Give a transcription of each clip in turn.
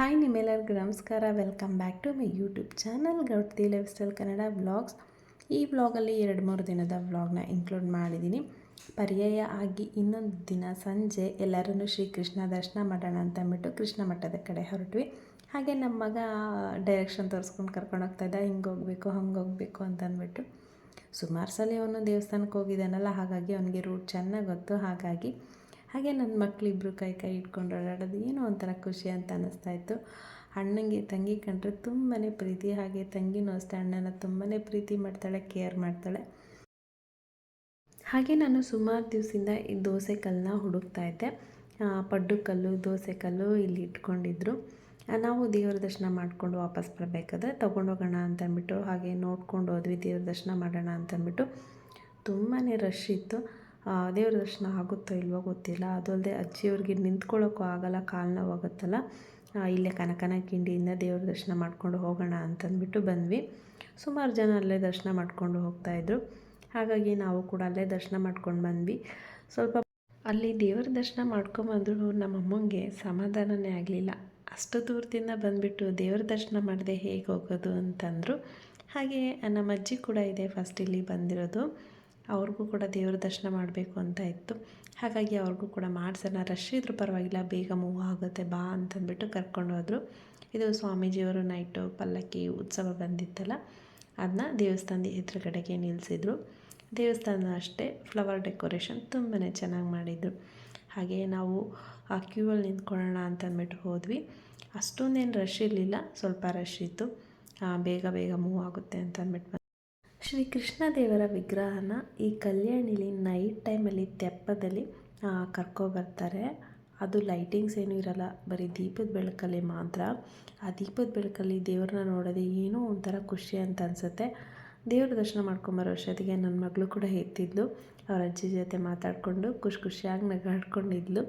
Hi ನಿಮ್ಮೆಲ್ಲರಿಗೂ ನಮಸ್ಕಾರ welcome back to my YouTube channel Goudthi lifestyle Kannada blogs ಈ ವ್ಲಾಗಲ್ಲಿ ಎರಡು ಮೂರು ದಿನದ ವ್ಲಾಗ್ನ ಇನ್ಕ್ಲೂಡ್ ಮಾಡಿದ್ದೀನಿ. ಪರ್ಯಾಯ ಆಗಿ ಇನ್ನೊಂದು ದಿನ ಸಂಜೆ ಎಲ್ಲರೂ ಶ್ರೀಕೃಷ್ಣ ದರ್ಶನ ಮಾಡೋಣ ಅಂತ ಅಂದ್ಬಿಟ್ಟು ಕೃಷ್ಣ ಮಠದ ಕಡೆ ಹೊರಟ್ವಿ. ಹಾಗೆ ನಮ್ಮ ಮಗ ಡೈರೆಕ್ಷನ್ ತೋರಿಸ್ಕೊಂಡು ಕರ್ಕೊಂಡು ಹೋಗ್ತಾ ಇದ್ದ. ಹಿಂಗೆ ಹೋಗಬೇಕು, ಹಂಗೆ ಹೋಗಬೇಕು ಅಂತ ಅಂದ್ಬಿಟ್ಟು ಸುಮಾರು ಸಲ ಅವನು ದೇವಸ್ಥಾನಕ್ಕೆ ಹೋಗಿದ್ದಾನಲ್ಲ, ಹಾಗಾಗಿ ಅವನಿಗೆ ರೂಟ್ ಚೆನ್ನಾಗಿ ಗೊತ್ತು. ಹಾಗಾಗಿ ಹಾಗೆ ನನ್ನ ಮಕ್ಕಳಿಬ್ಬರು ಕೈ ಕೈ ಇಟ್ಕೊಂಡು ಓಡಾಡೋದು ಏನೋ ಒಂಥರ ಖುಷಿ ಅಂತ ಅನ್ನಿಸ್ತಾ ಇತ್ತು. ಅಣ್ಣಂಗೆ, ತಂಗಿ ಕಂಡ್ರೆ ತುಂಬಾ ಪ್ರೀತಿ. ಹಾಗೆ ತಂಗಿನೂ ಅಷ್ಟೇ, ಅಣ್ಣನ ತುಂಬಾ ಪ್ರೀತಿ ಮಾಡ್ತಾಳೆ ಕೇರ್ ಮಾಡ್ತಾಳೆ. ಹಾಗೆ ನಾನು ಸುಮಾರು ದಿವಸದಿಂದ ಈ ದೋಸೆ ಕಲ್ಲನ್ನ ಹುಡುಕ್ತಾ ಇದ್ದೆ. ಪಡ್ಡು ಕಲ್ಲು, ದೋಸೆ ಕಲ್ಲು ಇಲ್ಲಿ ಇಟ್ಕೊಂಡಿದ್ರು. ನಾವು ದೇವ್ರ ದರ್ಶನ ಮಾಡಿಕೊಂಡು ವಾಪಸ್ ಬರಬೇಕಾದ್ರೆ ತೊಗೊಂಡೋಗೋಣ ಅಂತ ಅಂದ್ಬಿಟ್ಟು ಹಾಗೆ ನೋಡ್ಕೊಂಡು ಹೋದ್ವಿ ದೇವ್ರ ದರ್ಶನ ಮಾಡೋಣ ಅಂತ ಅಂದ್ಬಿಟ್ಟು ತುಂಬಾ ರಶ್ ಇತ್ತು. ದೇವ್ರ ದರ್ಶನ ಆಗುತ್ತೋ ಇಲ್ವೋ ಗೊತ್ತಿಲ್ಲ. ಅದು ಅಲ್ಲದೆ ಅಜ್ಜಿಯವ್ರಿಗೆ ನಿಂತ್ಕೊಳ್ಳೋಕ್ಕೂ ಆಗಲ್ಲ, ಕಾಲು ನೋವಾಗುತ್ತಲ್ಲ. ಇಲ್ಲೇ ಕನಕನ ಕಿಂಡಿಯಿಂದ ದೇವ್ರ ದರ್ಶನ ಮಾಡ್ಕೊಂಡು ಹೋಗೋಣ ಅಂತಂದ್ಬಿಟ್ಟು ಬಂದ್ವಿ. ಸುಮಾರು ಜನ ಅಲ್ಲೇ ದರ್ಶನ ಮಾಡ್ಕೊಂಡು ಹೋಗ್ತಾಯಿದ್ರು ಹಾಗಾಗಿ ನಾವು ಕೂಡ ಅಲ್ಲೇ ದರ್ಶನ ಮಾಡ್ಕೊಂಡು ಬಂದ್ವಿ. ಸ್ವಲ್ಪ ಅಲ್ಲಿ ದೇವರ ದರ್ಶನ ಮಾಡ್ಕೊಂಬಂದ್ರು ನಮ್ಮ ಅಮ್ಮಂಗೆ ಸಮಾಧಾನನೇ ಆಗಲಿಲ್ಲ. ಅಷ್ಟು ದೂರದಿಂದ ಬಂದುಬಿಟ್ಟು ದೇವ್ರ ದರ್ಶನ ಮಾಡದೆ ಹೇಗೆ ಹೋಗೋದು ಅಂತಂದರು. ಹಾಗೆ ನಮ್ಮ ಅಜ್ಜಿ ಕೂಡ ಇದೆ ಫಸ್ಟ್ ಇಲ್ಲಿ ಬಂದಿರೋದು. ಅವ್ರಿಗೂ ಕೂಡ ದೇವ್ರ ದರ್ಶನ ಮಾಡಬೇಕು ಅಂತ ಇತ್ತು. ಹಾಗಾಗಿ ಅವ್ರಿಗೂ ಕೂಡ ಮಾಡಿಸೋಣ ರಶ್ ಇದ್ರೂ ಪರವಾಗಿಲ್ಲ, ಬೇಗ ಮೂವ್ ಆಗುತ್ತೆ, ಬಾ ಅಂತಂದ್ಬಿಟ್ಟು ಕರ್ಕೊಂಡು ಹೋದರು. ಇದು ಸ್ವಾಮೀಜಿಯವರು ನೈಟು ಪಲ್ಲಕ್ಕಿ ಉತ್ಸವ ಬಂದಿತ್ತಲ್ಲ ಅದನ್ನ ದೇವಸ್ಥಾನದ ಎದುರುಗಡೆಗೆ ನಿಲ್ಲಿಸಿದ್ರು ದೇವಸ್ಥಾನ ಅಷ್ಟೇ ಫ್ಲವರ್ ಡೆಕೋರೇಷನ್ ತುಂಬಾ ಚೆನ್ನಾಗಿ ಮಾಡಿದರು. ಹಾಗೆ ನಾವು ಆ ಕ್ಯೂವಲ್ಲಿ ನಿಂತ್ಕೊಳ್ಳೋಣ ಅಂತಂದ್ಬಿಟ್ಟು ಹೋದ್ವಿ. ಅಷ್ಟೊಂದೇನು ರಶ್ ಇರಲಿಲ್ಲ, ಸ್ವಲ್ಪ ರಶ್ ಇತ್ತು. ಬೇಗ ಬೇಗ ಮೂವ್ ಆಗುತ್ತೆ ಅಂತ ಅಂದ್ಬಿಟ್ಟು ಶ್ರೀ ಕೃಷ್ಣ ದೇವರ ವಿಗ್ರಹನ ಈ ಕಲ್ಯಾಣಿಲಿ ನೈಟ್ ಟೈಮಲ್ಲಿ ತೆಪ್ಪದಲ್ಲಿ ಕರ್ಕೊಬರ್ತಾರೆ. ಅದು ಲೈಟಿಂಗ್ಸ್ ಏನೂ ಇರಲ್ಲ, ಬರೀ ದೀಪದ ಬೆಳಕಲ್ಲಿ ಮಾತ್ರ. ಆ ದೀಪದ ಬೆಳಕಲ್ಲಿ ದೇವ್ರನ್ನ ನೋಡೋದೇ ಏನೋ ಒಂಥರ ಖುಷಿ ಅಂತ ಅನಿಸುತ್ತೆ. ದೇವ್ರ ದರ್ಶನ ಮಾಡ್ಕೊಂಬರೋ ಅಷ್ಟೊತ್ತಿಗೆ ನನ್ನ ಮಗಳು ಕೂಡ ಎತ್ತಿದ್ಲು. ಅವ್ರ ಅಜ್ಜಿ ಜೊತೆ ಮಾತಾಡಿಕೊಂಡು ಖುಷಿ ಖುಷಿಯಾಗಿ ನಗಾಡ್ಕೊಂಡಿದ್ಲು.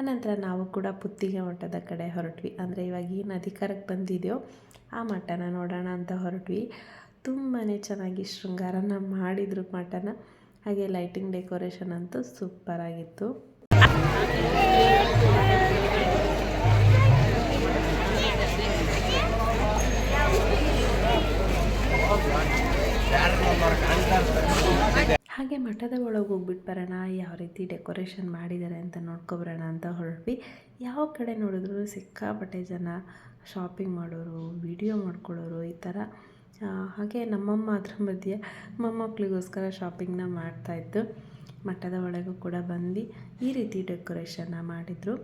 ಆನಂತರ ನಾವು ಕೂಡ ಪುತ್ತಿಗೆ ಮಠದ ಕಡೆ ಹೊರಟ್ವಿ. ಅಂದರೆ ಇವಾಗ ಏನು ಅಧಿಕಾರಕ್ಕೆ ಬಂದಿದೆಯೋ, ಆ ಮಠನ ನೋಡೋಣ ಅಂತ ಹೊರಟ್ವಿ. ತುಂಬಾ ಚೆನ್ನಾಗಿ ಶೃಂಗಾರನ ಮಾಡಿದರು ಮಠನ ಹಾಗೆ ಲೈಟಿಂಗ್ ಡೆಕೋರೇಷನ್ ಅಂತೂ ಸೂಪರಾಗಿತ್ತು. ಹಾಗೆ ಮಠದ ಒಳಗೆ ಹೋಗ್ಬಿಟ್ಟು ಬರೋಣ, ಯಾವ ರೀತಿ ಡೆಕೋರೇಷನ್ ಮಾಡಿದ್ದಾರೆ ಅಂತ ನೋಡ್ಕೊಬರೋಣ ಅಂತ ಹೊರಟ್ವಿ. ಯಾವ ಕಡೆ ನೋಡಿದ್ರು ಸಿಕ್ಕಾಪಟ್ಟೆ ಜನ ಶಾಪಿಂಗ್ ಮಾಡೋರು ವಿಡಿಯೋ ಮಾಡ್ಕೊಳ್ಳೋರು ಈ ಥರ ಹಾಗೆ ನಮ್ಮಮ್ಮ ಅದ್ರ ಮಧ್ಯೆ ಮೊಮ್ಮಕ್ಕಳಿಗೋಸ್ಕರ ಶಾಪಿಂಗ್ನ ಮಾಡ್ತಾಯಿತ್ತು ಮಠದ ಒಳಗೂ ಕೂಡ ಬಂದು ಈ ರೀತಿ ಡೆಕೋರೇಷನ್ನ ಮಾಡಿದರು.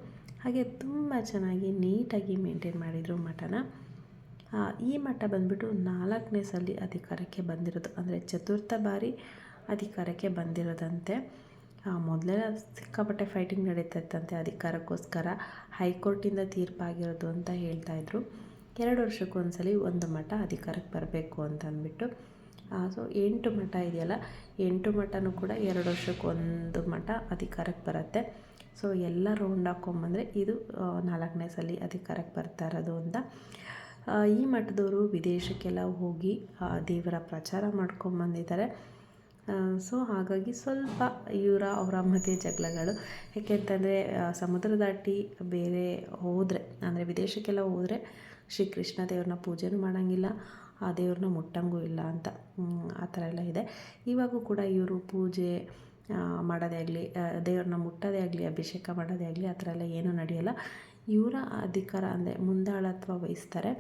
ಹಾಗೆ ತುಂಬ ಚೆನ್ನಾಗಿ ನೀಟಾಗಿ ಮೇಂಟೈನ್ ಮಾಡಿದರು ಮಠನ. ಈ ಮಠ ಬಂದ್ಬಿಟ್ಟು ನಾಲ್ಕನೇ ಸಲ ಅಧಿಕಾರಕ್ಕೆ ಬಂದಿರೋದು. ಅಂದರೆ ಚತುರ್ಥ ಬಾರಿ ಅಧಿಕಾರಕ್ಕೆ ಬಂದಿರೋದಂತೆ. ಮೊದಲೆಲ್ಲ ಸಿಕ್ಕಾಪಟ್ಟೆ ಫೈಟಿಂಗ್ ನಡೀತಾ ಇತ್ತಂತೆ ಅಧಿಕಾರಕ್ಕೋಸ್ಕರ. ಹೈಕೋರ್ಟಿಂದ ತೀರ್ಪಾಗಿರೋದು ಅಂತ ಹೇಳ್ತಾಯಿದ್ರು ಎರಡು ವರ್ಷಕ್ಕೊಂದ್ಸಲಿ ಒಂದು ಮಠ ಅಧಿಕಾರಕ್ಕೆ ಬರಬೇಕು ಅಂತ ಅಂದ್ಬಿಟ್ಟು ಸೊ ಎಂಟು ಮಠ ಇದೆಯಲ್ಲ, ಎಂಟು ಮಠನೂ ಕೂಡ ಎರಡು ವರ್ಷಕ್ಕೊಂದು ಮಠ ಅಧಿಕಾರಕ್ಕೆ ಬರುತ್ತೆ. ಸೊ ಎಲ್ಲ ರೌಂಡ್ ಹಾಕ್ಕೊಂಬಂದರೆ ಇದು ನಾಲ್ಕನೇ ಸಲ ಅಧಿಕಾರಕ್ಕೆ ಬರ್ತಾ ಇರೋದು ಅಂತ. ಈ ಮಠದವರು ವಿದೇಶಕ್ಕೆಲ್ಲ ಹೋಗಿ ದೇವರ ಪ್ರಚಾರ ಮಾಡ್ಕೊಂಬಂದಿದ್ದಾರೆ ಸೊ ಹಾಗಾಗಿ ಸ್ವಲ್ಪ ಇವರ, ಅವರ ಮಧ್ಯೆ ಜಗಳಗಳು. ಯಾಕೆಂತಂದರೆ ಸಮುದ್ರ ದಾಟಿ ಬೇರೆ ಹೋದರೆ, ಅಂದರೆ ವಿದೇಶಕ್ಕೆಲ್ಲ ಹೋದರೆ ಶ್ರೀ ಕೃಷ್ಣ ದೇವ್ರನ್ನ ಪೂಜೆನೂ ಮಾಡೋಂಗಿಲ್ಲ, ಆ ದೇವ್ರನ್ನ ಮುಟ್ಟಂಗೂ ಇಲ್ಲ ಅಂತ ಆ ಥರ ಎಲ್ಲ ಇದೆ. ಇವಾಗೂ ಕೂಡ ಇವರು ಪೂಜೆ ಮಾಡೋದೇ ಆಗಲಿ ದೇವ್ರನ್ನ ಮುಟ್ಟೋದೇ ಆಗಲಿ, ಅಭಿಷೇಕ ಮಾಡೋದೇ ಆಗಲಿ, ಆ ಥರ ಎಲ್ಲ ಏನೂ ನಡೆಯಲ್ಲ. ಇವರ ಅಧಿಕಾರ ಅಂದರೆ ಮುಂದಾಳತ್ವ ವಹಿಸ್ತಾರೆ.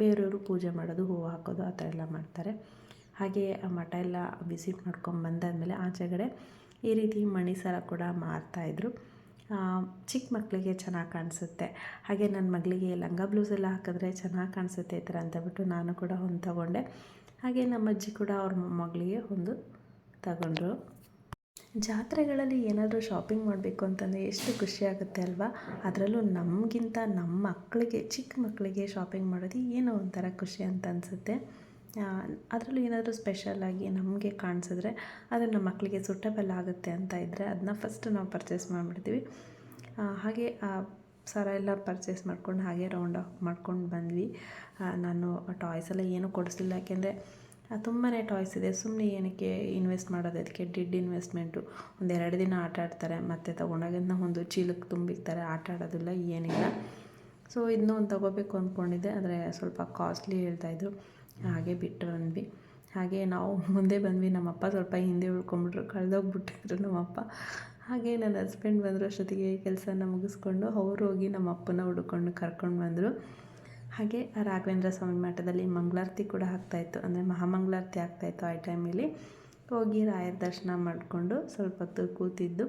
ಬೇರೆಯವರು ಪೂಜೆ ಮಾಡೋದು, ಹೂವು ಹಾಕೋದು, ಆ ಥರ ಎಲ್ಲ ಮಾಡ್ತಾರೆ. ಹಾಗೆ ಆ ಮಠ ಎಲ್ಲ ವಿಸಿಟ್ ಮಾಡ್ಕೊಂಡು ಬಂದಾದಮೇಲೆ ಆಚೆಗಡೆ ಈ ರೀತಿ ಮಣಿಸರ ಕೂಡ ಮಾರ್ತಾಯಿದ್ರು ಚಿಕ್ಕ ಮಕ್ಕಳಿಗೆ ಚೆನ್ನಾಗಿ ಕಾಣಿಸುತ್ತೆ. ಹಾಗೆ ನನ್ನ ಮಗಳಿಗೆ ಲಂಗ ಬ್ಲೌಸ್ ಎಲ್ಲ ಹಾಕಿದ್ರೆ ಚೆನ್ನಾಗಿ ಕಾಣಿಸುತ್ತೆ ಈ ಥರ ಅಂತ ಬಿಟ್ಟು ನಾನು ಕೂಡ ಒಂದು ತಗೊಂಡೆ. ಹಾಗೆ ನಮ್ಮ ಅಜ್ಜಿ ಕೂಡ ಅವ್ರ ಮಗಳಿಗೆ ಒಂದು ತಗೊಂಡ್ರು. ಜಾತ್ರೆಗಳಲ್ಲಿ ಏನಾದರೂ ಶಾಪಿಂಗ್ ಮಾಡಬೇಕು ಅಂತಂದರೆ ಎಷ್ಟು ಖುಷಿ ಆಗುತ್ತೆ ಅಲ್ವಾ? ಅದರಲ್ಲೂ ನಮಗಿಂತ ನಮ್ಮ ಮಕ್ಕಳಿಗೆ ಚಿಕ್ಕ ಮಕ್ಕಳಿಗೆ ಶಾಪಿಂಗ್ ಮಾಡೋದು ಏನೋ ಒಂಥರ ಖುಷಿ ಅಂತ ಅನಿಸುತ್ತೆ. ಅದರಲ್ಲೂ ಏನಾದರೂ ಸ್ಪೆಷಲಾಗಿ ನಮಗೆ ಕಾಣಿಸಿದ್ರೆ ಅದು ನಮ್ಮ ಮಕ್ಕಳಿಗೆ ಸೂಟಬಲ್ ಆಗುತ್ತೆ ಅಂತ ಇದ್ದರೆ ಅದನ್ನ ಫಸ್ಟ್ ನಾವು ಪರ್ಚೇಸ್ ಮಾಡಿಬಿಡ್ತೀವಿ. ಹಾಗೆ ಸರ ಎಲ್ಲ ಪರ್ಚೇಸ್ ಮಾಡ್ಕೊಂಡು ಹಾಗೆ ರೌಂಡ್ ಆಫ್ ಮಾಡ್ಕೊಂಡು ಬಂದ್ವಿ. ನಾನು ಟಾಯ್ಸ್ ಎಲ್ಲ ಏನೂ ಕೊಡಿಸ್ಲಿಲ್ಲ, ಯಾಕೆಂದರೆ ತುಂಬಾ ಟಾಯ್ಸ್ ಇದೆ. ಸುಮ್ಮನೆ ಏನಕ್ಕೆ ಇನ್ವೆಸ್ಟ್ ಮಾಡೋದು, ಅದಕ್ಕೆ ಡಿಡ್ ಇನ್ವೆಸ್ಟ್ಮೆಂಟು ಒಂದೆರಡು ದಿನ ಆಟ ಆಡ್ತಾರೆ. ಮತ್ತು ತೊಗೊಂಡಾಗಿಂದ ಒಂದು ಚೀಲಕ್ಕೆ ತುಂಬಿರ್ತಾರೆ ಆಟ ಆಡೋದಿಲ್ಲ, ಏನಿಲ್ಲ. ಸೊ ಇದನ್ನೂ ಒಂದು ತೊಗೋಬೇಕು ಅಂದ್ಕೊಂಡಿದ್ದೆ ಆದರೆ ಸ್ವಲ್ಪ ಕಾಸ್ಟ್ಲಿ ಹೇಳ್ತಾಯಿದ್ರು ಹಾಗೆ ಬಿಟ್ಟು ಬಂದ್ವಿ. ಹಾಗೆ ನಾವು ಮುಂದೆ ಬಂದ್ವಿ. ನಮ್ಮಪ್ಪ ಸ್ವಲ್ಪ ಹಿಂದೆ ಉಳ್ಕೊಂಡ್ಬಿಟ್ರು. ಕಳೆದೋಗ್ಬಿಟ್ಟಿದ್ರು ನಮ್ಮಪ್ಪ. ಹಾಗೆ ನನ್ನ ಹಸ್ಬೆಂಡ್ ಬಂದರು ಅಷ್ಟೊತ್ತಿಗೆ ಕೆಲಸನ ಮುಗಿಸ್ಕೊಂಡು ಅವ್ರು ಹೋಗಿ ನಮ್ಮ ಅಪ್ಪನ ಹುಡ್ಕೊಂಡು ಕರ್ಕೊಂಡು ಬಂದರು. ಹಾಗೆ ರಾಘವೇಂದ್ರ ಸ್ವಾಮಿ ಮಠದಲ್ಲಿ ಮಂಗಳಾರತಿ ಕೂಡ ಆಗ್ತಾಯಿತ್ತು ಅಂದರೆ ಮಹಾಮಂಗಳಾರತಿ ಆಗ್ತಾಯಿತ್ತು ಆ ಟೈಮಲ್ಲಿ ಹೋಗಿ ರಾಯರ ದರ್ಶನ ಮಾಡಿಕೊಂಡು ಸ್ವಲ್ಪ ಹೊತ್ತು ಕೂತಿದ್ದು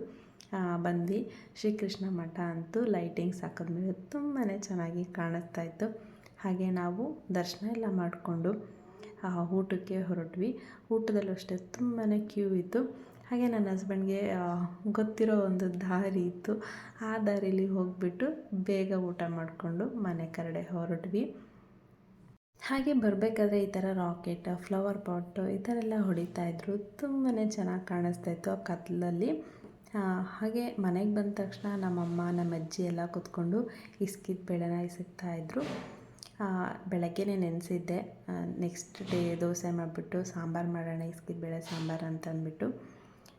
ಬಂದ್ವಿ. ಶ್ರೀಕೃಷ್ಣ ಮಠ ಅಂತೂ ಲೈಟಿಂಗ್ಸ್ ಹಾಕಿದ್ಮೇಲೆ ತುಂಬಾ ಚೆನ್ನಾಗಿ ಕಾಣಿಸ್ತಾ ಇತ್ತು. ಹಾಗೆ ನಾವು ದರ್ಶನ ಎಲ್ಲ ಮಾಡಿಕೊಂಡು ಊಟಕ್ಕೆ ಹೊರಟ್ವಿ. ಊಟದಲ್ಲೂ ಅಷ್ಟೇ ತುಂಬಾ ಕ್ಯೂ ಇತ್ತು. ಹಾಗೆ ನನ್ನ ಹಸ್ಬೆಂಡ್ಗೆ ಗೊತ್ತಿರೋ ಒಂದು ದಾರಿ ಇತ್ತು. ಆ ದಾರಿಲಿ ಹೋಗಿಬಿಟ್ಟು ಬೇಗ ಊಟ ಮಾಡಿಕೊಂಡು ಮನೆ ಕರಡೆ ಹೊರಟ್ವಿ. ಹಾಗೆ ಬರಬೇಕಾದ್ರೆ ಈ ಥರ ರಾಕೆಟ್ ಫ್ಲವರ್ ಪಾಟ್ ಈ ಥರ ಎಲ್ಲ ಹೊಡಿತಾ ಇದ್ರು. ತುಂಬಾ ಚೆನ್ನಾಗಿ ಕಾಣಿಸ್ತಾ ಇತ್ತು ಆ ಕತ್ಲಲ್ಲಿ. ಹಾಗೆ ಮನೆಗೆ ಬಂದ ತಕ್ಷಣ ನಮ್ಮಮ್ಮ ನಮ್ಮ ಅಜ್ಜಿ ಎಲ್ಲ ಕೂತ್ಕೊಂಡು ಇಸ್ಕಿದ ಬೇಳೆನ ಇಸಕ್ತಾಯಿದ್ರು ಬೆಳಗ್ಗೆನೇ ನೆನೆಸಿದ್ದೆ. ನೆಕ್ಸ್ಟ್ ಡೇ ದೋಸೆ ಮಾಡಿಬಿಟ್ಟು ಸಾಂಬಾರು ಮಾಡೋಣ ಇಸ್ಕಿದ ಬೇಳೆ ಸಾಂಬಾರು ಅಂತ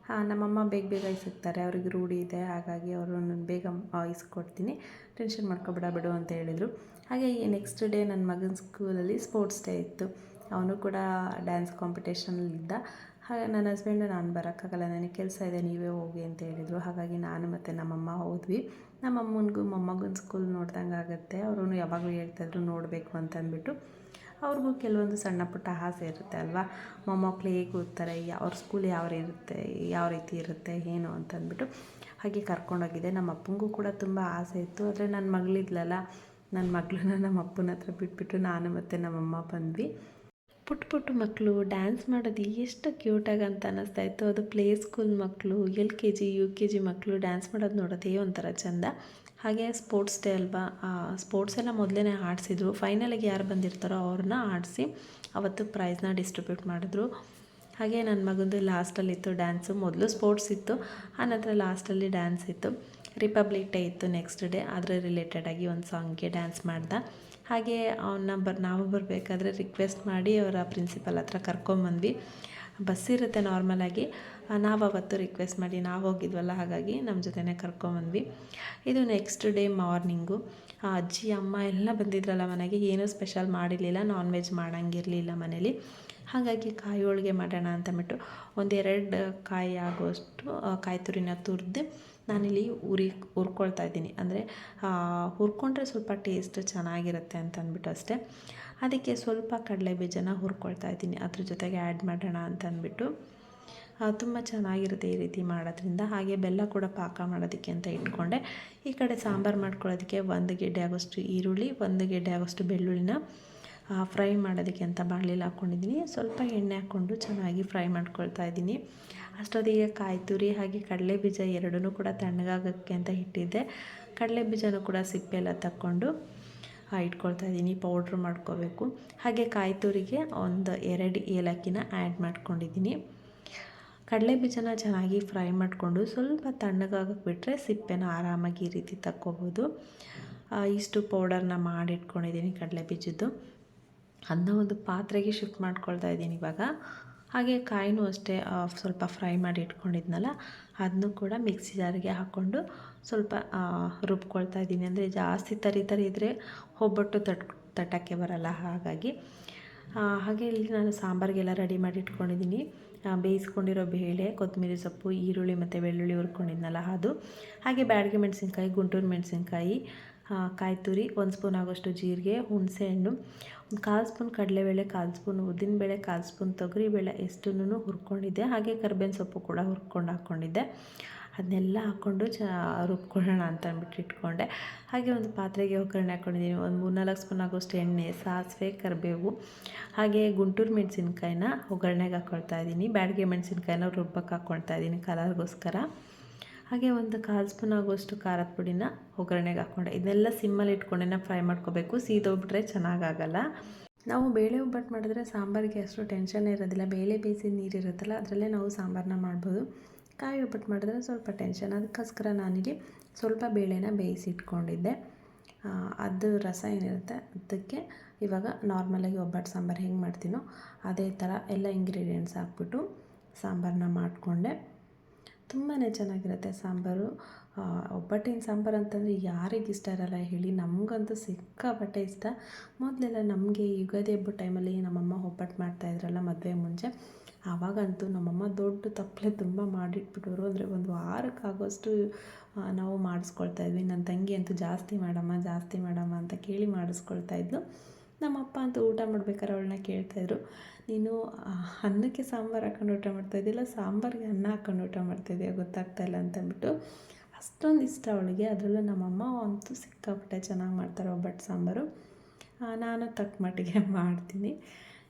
ಹಾಂ ನಮ್ಮಮ್ಮ ಬೇಗ ಬೇಗ ಇಸಕ್ತಾರೆ. ಅವ್ರಿಗೆ ರೂಢಿ ಇದೆ. ಹಾಗಾಗಿ ಅವರು ಬೇಗ ಆ, ಇಸ್ಕೊಡ್ತೀನಿ. ಟೆನ್ಷನ್ ಮಾಡ್ಕೊಬೇಡ ಬಿಡು ಅಂತ ಹೇಳಿದರು. ಹಾಗೆ ನೆಕ್ಸ್ಟ್ ಡೇ ನನ್ನ ಮಗನ ಸ್ಕೂಲಲ್ಲಿ ಸ್ಪೋರ್ಟ್ಸ್ ಡೇ ಇತ್ತು. ಅವನು ಕೂಡ ಡ್ಯಾನ್ಸ್ ಕಾಂಪಿಟೇಷನಲ್ಲಿದ್ದ ಹಾಗೆ ನನ್ನ ಹಸ್ಬೆಂಡು ನಾನು ಬರೋಕ್ಕಾಗಲ್ಲ. ನನಗೆ ಕೆಲಸ ಇದೆ ನೀವೇ ಹೋಗಿ ಅಂತ ಹೇಳಿದರು. ಹಾಗಾಗಿ ನಾನು ಮತ್ತು ನಮ್ಮಮ್ಮ ಹೋದ್ವಿ. ನಮ್ಮಮ್ಮನಿಗೂ ಮೊಮ್ಮಗನ ಸ್ಕೂಲ್ ನೋಡ್ದಂಗೆ ಆಗುತ್ತೆ. ಅವರು ಯಾವಾಗಲೂ ಹೇಳ್ತಾಯಿದ್ರು ನೋಡಬೇಕು ಅಂತ ಅಂದ್ಬಿಟ್ಟು ಅವ್ರಿಗೂ ಕೆಲವೊಂದು ಸಣ್ಣ ಪುಟ್ಟ ಆಸೆ ಇರುತ್ತೆ ಅಲ್ವಾ? ಮೊಮ್ಮಕ್ಳು ಹೇಗೆ ಓದ್ತಾರೆ ಅವ್ರ ಸ್ಕೂಲ್ ಯಾವ ಇರುತ್ತೆ, ಯಾವ ರೀತಿ ಇರುತ್ತೆ, ಏನು ಅಂತ ಅಂದ್ಬಿಟ್ಟು ಹಾಗೆ ಕರ್ಕೊಂಡೋಗಿದ್ದೆ ನಮ್ಮ ಅಪ್ಪನಿಗೂ ಕೂಡ ತುಂಬ ಆಸೆ ಇತ್ತು. ಆದರೆ ನನ್ನ ಮಗಳಿದ್ಲಲ್ಲ ನನ್ನ ಮಗಳನ್ನ ನಮ್ಮ ಅಪ್ಪನ ಹತ್ರ ಬಿಟ್ಬಿಟ್ಟು ನಾನು ಮತ್ತು ನಮ್ಮಮ್ಮ ಬಂದ್ವಿ. ಪುಟ್ಟ ಪುಟ್ಟ ಮಕ್ಕಳು ಡ್ಯಾನ್ಸ್ ಮಾಡೋದು ಎಷ್ಟು ಕ್ಯೂಟಾಗಿ ಅಂತ ಅನ್ನಿಸ್ತಾ ಇತ್ತು. ಅದು ಪ್ಲೇ ಸ್ಕೂಲ್ ಮಕ್ಕಳು, L K G, U K G ಮಕ್ಕಳು ಡ್ಯಾನ್ಸ್ ಮಾಡೋದು ನೋಡೋದೇ ಒಂಥರ ಚೆಂದ. ಹಾಗೆ ಸ್ಪೋರ್ಟ್ಸ್ ಡೇ ಅಲ್ವಾ ಸ್ಪೋರ್ಟ್ಸ್ ಎಲ್ಲ ಮೊದಲೇ ಆಡಿಸಿದ್ರು. ಫೈನಲಿಗೆ ಯಾರು ಬಂದಿರ್ತಾರೋ ಅವ್ರನ್ನ ಆಡಿಸಿ ಅವತ್ತು ಪ್ರೈಸ್ನ ಡಿಸ್ಟ್ರಿಬ್ಯೂಟ್ ಮಾಡಿದ್ರು. ಹಾಗೆ ನನ್ನ ಮಗಂದು ಲಾಸ್ಟಲ್ಲಿತ್ತು ಡ್ಯಾನ್ಸು ಮೊದಲು ಸ್ಪೋರ್ಟ್ಸ್ ಇತ್ತು, ಆನಂತರ ಲಾಸ್ಟಲ್ಲಿ ಡ್ಯಾನ್ಸ್ ಇತ್ತು. ರಿಪಬ್ಲಿಕ್ ಡೇ ಇತ್ತು ನೆಕ್ಸ್ಟ್ ಡೇ ಅದರ ರಿಲೇಟೆಡಾಗಿ ಒಂದು ಸಾಂಗ್ಗೆ ಡ್ಯಾನ್ಸ್ ಮಾಡ್ದೆ. ಹಾಗೆ ಅವನ್ನ ಬರ್, ನಾವು ಬರಬೇಕಾದ್ರೆ ರಿಕ್ವೆಸ್ಟ್ ಮಾಡಿ ಅವರ ಪ್ರಿನ್ಸಿಪಲ್ ಹತ್ರ ಕರ್ಕೊಂಬಂದ್ವಿ. ಬಸ್ ಇರುತ್ತೆ ನಾರ್ಮಲಾಗಿ ನಾವು ಅವತ್ತು ರಿಕ್ವೆಸ್ಟ್ ಮಾಡಿ, ನಾವು ಹೋಗಿದ್ವಲ್ಲ, ಹಾಗಾಗಿ ನಮ್ಮ ಜೊತೆನೇ ಕರ್ಕೊಂಬಂದ್ವಿ. ಇದು ನೆಕ್ಸ್ಟ್ ಡೇ ಮಾರ್ನಿಂಗು ಅಜ್ಜಿ, ಅಮ್ಮ ಎಲ್ಲ ಬಂದಿದ್ರಲ್ಲ ಮನೆಗೆ, ಏನೂ ಸ್ಪೆಷಲ್ ಮಾಡಿರಲಿಲ್ಲ ನಾನ್ ವೆಜ್ ಮಾಡೋಂಗಿರಲಿಲ್ಲ ಮನೇಲಿ. ಹಾಗಾಗಿ ಕಾಯಿ ಹೋಳಿಗೆ ಮಾಡೋಣ ಅಂತಂದ್ಬಿಟ್ಟು ಒಂದೆರಡು ಕಾಯಿ ಆಗೋಷ್ಟು ಕಾಯಿ ತುರಿನ ತುರಿದು ನಾನಿಲ್ಲಿ ಉರಿ ಹುರ್ಕೊಳ್ತಾ ಇದ್ದೀನಿ. ಅಂದರೆ ಹುರ್ಕೊಂಡ್ರೆ ಸ್ವಲ್ಪ ಟೇಸ್ಟ್ ಚೆನ್ನಾಗಿರುತ್ತೆ ಅಂತ ಅಂದ್ಬಿಟ್ಟು ಅಷ್ಟೇ. ಅದಕ್ಕೆ ಸ್ವಲ್ಪ ಕಡಲೆ ಬೀಜನ ಹುರ್ಕೊಳ್ತಾ ಇದ್ದೀನಿ. ಅದ್ರ ಜೊತೆಗೆ ಆ್ಯಡ್ ಮಾಡೋಣ ಅಂತ ಅಂದ್ಬಿಟ್ಟು ತುಂಬ ಚೆನ್ನಾಗಿರುತ್ತೆ ಈ ರೀತಿ ಮಾಡೋದ್ರಿಂದ. ಹಾಗೆ ಬೆಲ್ಲ ಕೂಡ ಪಾಕ ಮಾಡೋದಕ್ಕೆ ಅಂತ ಇಟ್ಕೊಂಡೆ. ಈ ಕಡೆ ಸಾಂಬಾರು ಮಾಡ್ಕೊಳ್ಳೋದಕ್ಕೆ ಒಂದು ಗೆಡ್ಡೆ ಆಗೋಷ್ಟು ಈರುಳ್ಳಿ, ಒಂದು ಗೆಡ್ಡೆ ಆಗೋಷ್ಟು ಬೆಳ್ಳುಳ್ಳಿನ ಫ್ರೈ ಮಾಡೋದಕ್ಕೆ ಅಂತ ಬಾಣಲಿಲಿ ಹಾಕ್ಕೊಂಡಿದ್ದೀನಿ. ಸ್ವಲ್ಪ ಎಣ್ಣೆ ಹಾಕ್ಕೊಂಡು ಚೆನ್ನಾಗಿ ಫ್ರೈ ಮಾಡ್ಕೊಳ್ತಾ ಇದ್ದೀನಿ. ಅಷ್ಟೊತ್ತಿಗೆ ಕಾಯಿ ತುರಿ ಹಾಗೆ ಕಡಲೆ ಬೀಜ ಎರಡೂ ಕೂಡ ತಣ್ಣಗಾಗೋಕ್ಕೆ ಅಂತ ಇಟ್ಟಿದ್ದೆ ಕಡಲೆ ಬೀಜನೂ ಕೂಡ ಸಿಪ್ಪೆ ಎಲ್ಲ ತಕ್ಕೊಂಡು ಇಟ್ಕೊಳ್ತಾ ಇದ್ದೀನಿ. ಪೌಡ್ರ್ ಮಾಡ್ಕೋಬೇಕು. ಹಾಗೆ ಕಾಯಿ ತುರಿಗೆ ಒಂದು ಎರಡು ಏಲಕ್ಕಿನ ಆ್ಯಡ್ ಮಾಡ್ಕೊಂಡಿದ್ದೀನಿ. ಕಡಲೆ ಬೀಜನ ಚೆನ್ನಾಗಿ ಫ್ರೈ ಮಾಡಿಕೊಂಡು ಸ್ವಲ್ಪ ತಣ್ಣಗಾಗಕ್ಕೆ ಬಿಟ್ಟರೆ ಸಿಪ್ಪೆನ ಆರಾಮಾಗಿ ಈ ರೀತಿ ತಕ್ಕೋಬೋದು. ಇಷ್ಟು ಪೌಡರ್ನ ಮಾಡಿಟ್ಕೊಂಡಿದ್ದೀನಿ ಕಡಲೆ ಬೀಜದ್ದು. ಅದನ್ನ ಒಂದು ಪಾತ್ರೆಗೆ ಶಿಫ್ಟ್ ಮಾಡ್ಕೊಳ್ತಾ ಇದ್ದೀನಿ ಇವಾಗ. ಹಾಗೆ ಕಾಯಿನೂ ಅಷ್ಟೇ ಸ್ವಲ್ಪ ಫ್ರೈ ಮಾಡಿ ಇಟ್ಕೊಂಡಿದ್ನಲ್ಲ ಅದನ್ನು ಕೂಡ ಮಿಕ್ಸಿ ಜಾರಿಗೆ ಹಾಕ್ಕೊಂಡು ಸ್ವಲ್ಪ ರುಬ್ಕೊಳ್ತಾ ಇದ್ದೀನಿ. ಅಂದರೆ ಜಾಸ್ತಿ ತರಿ ತರಿ ಇದ್ದರೆ ಒಬ್ಬಟ್ಟು ತಟ್, ತಟ್ಟಕ್ಕೆ ಬರಲ್ಲ ಹಾಗಾಗಿ. ಹಾಗೆ ಇಲ್ಲಿ ನಾನು ಸಾಂಬಾರಿಗೆಲ್ಲ ರೆಡಿ ಮಾಡಿ ಇಟ್ಕೊಂಡಿದ್ದೀನಿ. ಬೇಯಿಸ್ಕೊಂಡಿರೋ ಬೇಳೆ, ಕೊತ್ತಂಬರಿ ಸೊಪ್ಪು, ಈರುಳ್ಳಿ ಮತ್ತು ಬೆಳ್ಳುಳ್ಳಿ ಹುರ್ಕೊಂಡಿದ್ನಲ್ಲ ಅದು. ಹಾಗೆ ಬ್ಯಾಡಗೆ ಮೆಣಸಿನ್ಕಾಯಿ, ಗುಂಟೂರು ಮೆಣಸಿನ್ಕಾಯಿ ಕಾಯಿ ತುರಿ, ಒಂದು ಸ್ಪೂನ್ ಆಗೋಷ್ಟು ಜೀರಿಗೆ ಹುಣಸೆಹಣ್ಣು ಒಂದು ಕಾಲು ಸ್ಪೂನ್ ಕಡಲೆಬೇಳೆ, ಕಾಲು ಸ್ಪೂನ್ ಉದ್ದಿನಬೇಳೆ, ಕಾಲು ಸ್ಪೂನ್ ತೊಗರಿಬೇಳೆ ಎಷ್ಟನ್ನು ಹುರ್ಕೊಂಡಿದ್ದೆ. ಹಾಗೆ ಕರ್ಬೇವಿನ ಸೊಪ್ಪು ಕೂಡ ಹುರ್ಕೊಂಡು ಹಾಕ್ಕೊಂಡಿದ್ದೆ ಅದನ್ನೆಲ್ಲ ಹಾಕ್ಕೊಂಡು ಚ, ರುಬ್ಕೊಳ್ಳೋಣ ಅಂತ ಅಂದ್ಬಿಟ್ಟು ಇಟ್ಕೊಂಡೆ. ಹಾಗೆ ಒಂದು ಪಾತ್ರೆಗೆ ಒಗ್ಗರಣೆ ಹಾಕ್ಕೊಂಡಿದ್ದೀನಿ ಒಂದು ಮೂರ್ನಾಲ್ಕು ಸ್ಪೂನ್ ಆಗೋಷ್ಟು ಎಣ್ಣೆ, ಸಾಸಿವೆ, ಕರಿಬೇವು, ಹಾಗೆ ಗುಂಟೂರು ಮೆಣಸಿನ್ಕಾಯಿನ ಒಗ್ಗರಣೆಗೆ ಹಾಕ್ಕೊಳ್ತಾ ಇದ್ದೀನಿ. ಬ್ಯಾಡಿಗೆ ಮೆಣಸಿನ್ಕಾಯಿನ ರುಬ್ಬಕ್ಕೆ ಹಾಕ್ಕೊಳ್ತಾ ಇದ್ದೀನಿ ಕಲರ್ಗೋಸ್ಕರ. ಹಾಗೆ ಒಂದು ಕಾಲು ಸ್ಪೂನ್ ಆಗೋಷ್ಟು ಖಾರದ ಪುಡಿನ ಒಗ್ಗರಣೆಗೆ ಹಾಕ್ಕೊಂಡೆ. ಇದನ್ನೆಲ್ಲ ಸಿಮ್ಮಲ್ಲಿ ಇಟ್ಕೊಂಡೇನ ಫ್ರೈ ಮಾಡ್ಕೋಬೇಕು. ಸೀದೋಗ್ಬಿಟ್ರೆ ಚೆನ್ನಾಗಾಗಲ್ಲ. ನಾವು ಬೇಳೆ ಒಬ್ಬಟ್ಟು ಮಾಡಿದ್ರೆ ಸಾಂಬಾರಿಗೆ ಅಷ್ಟು ಟೆನ್ಷನ್ ಇರೋದಿಲ್ಲ. ಬೇಳೆ ಬೇಯಿಸಿ ನೀರು ಇರುತ್ತಲ್ಲ, ಅದರಲ್ಲೇ ನಾವು ಸಾಂಬಾರನ್ನ ಮಾಡ್ಬೋದು. ಕಾಯಿ ಒಬ್ಬಟ್ಟು ಮಾಡಿದ್ರೆ ಸ್ವಲ್ಪ ಟೆನ್ಷನ್. ಅದಕ್ಕೋಸ್ಕರ ನಾನಿಲ್ಲಿ ಸ್ವಲ್ಪ ಬೇಳೆನ ಬೇಯಿಸಿ ಇಟ್ಕೊಂಡಿದ್ದೆ ಅದು ರಸ ಏನಿರುತ್ತೆ ಅದಕ್ಕೆ ಇವಾಗ ನಾರ್ಮಲಾಗಿ ಒಬ್ಬಟ್ಟು ಸಾಂಬಾರು ಹೆಂಗೆ ಮಾಡ್ತೀನೋ ಅದೇ ಥರ ಎಲ್ಲ ಇಂಗ್ರೀಡಿಯೆಂಟ್ಸ್ ಹಾಕ್ಬಿಟ್ಟು ಸಾಂಬಾರನ್ನ ಮಾಡಿಕೊಂಡೆ. ತುಂಬಾ ಚೆನ್ನಾಗಿರುತ್ತೆ ಸಾಂಬಾರು. ಒಬ್ಬಟ್ಟಿನ ಸಾಂಬಾರು ಅಂತಂದರೆ ಯಾರಿಗೆ ಇಷ್ಟ ಇರಲ್ಲ ಹೇಳಿ. ನಮಗಂತೂ ಸಿಕ್ಕಾಪಟ್ಟೆ ಇಷ್ಟ. ಮೊದಲೆಲ್ಲ ನಮಗೆ ಯುಗಾದಿ ಹಬ್ಬದ ಟೈಮಲ್ಲಿ ನಮ್ಮಮ್ಮ ಒಬ್ಬಟ್ಟು ಮಾಡ್ತಾಯಿದ್ರಲ್ಲ ಮದುವೆ ಮುಂಚೆ. ಆವಾಗಂತೂ ನಮ್ಮಮ್ಮ ದೊಡ್ಡ ತಪ್ಪಲೆ ತುಂಬ ಮಾಡಿಟ್ಬಿಟ್ಟವರು ಅಂದರೆ ಒಂದು ವಾರಕ್ಕಾಗೋಷ್ಟು ನಾವು ಮಾಡಿಸ್ಕೊಳ್ತಾ ಇದ್ವಿ. ನನ್ನ ತಂಗಿ ಅಂತೂ ಜಾಸ್ತಿ ಮಾಡಮ್ಮ ಜಾಸ್ತಿ ಮಾಡಮ್ಮ ಅಂತ ಕೇಳಿ ಮಾಡಿಸ್ಕೊಳ್ತಾ ಇದ್ಲು. ನಮ್ಮಪ್ಪ ಅಂತೂ ಊಟ ಮಾಡ್ಬೇಕಾದ್ರೆ ಅವಳನ್ನ ಕೇಳ್ತಾಯಿದ್ರು ನೀನು ಅನ್ನಕ್ಕೆ ಸಾಂಬಾರು ಹಾಕೊಂಡು ಊಟ ಮಾಡ್ತಾ ಇದೆಯಲ್ಲ ಸಾಂಬಾರಿಗೆ ಅನ್ನ ಹಾಕೊಂಡು ಊಟ ಮಾಡ್ತಾಯಿದ್ದೀಯ ಗೊತ್ತಾಗ್ತಾ ಇಲ್ಲ ಅಂತಂದ್ಬಿಟ್ಟು ಅಷ್ಟೊಂದು ಇಷ್ಟ ಅವಳಿಗೆ. ಅದರಲ್ಲೂ ನಮ್ಮಮ್ಮ ಅಂತೂ ಸಿಕ್ಕಾಪಟ್ಟೆ ಚೆನ್ನಾಗಿ ಮಾಡ್ತಾರೆ ಒಬ್ಬಟ್ಟು ಸಾಂಬಾರು. ನಾನು ತಕ್ಕ ಮಟ್ಟಿಗೆ ಮಾಡ್ತೀನಿ.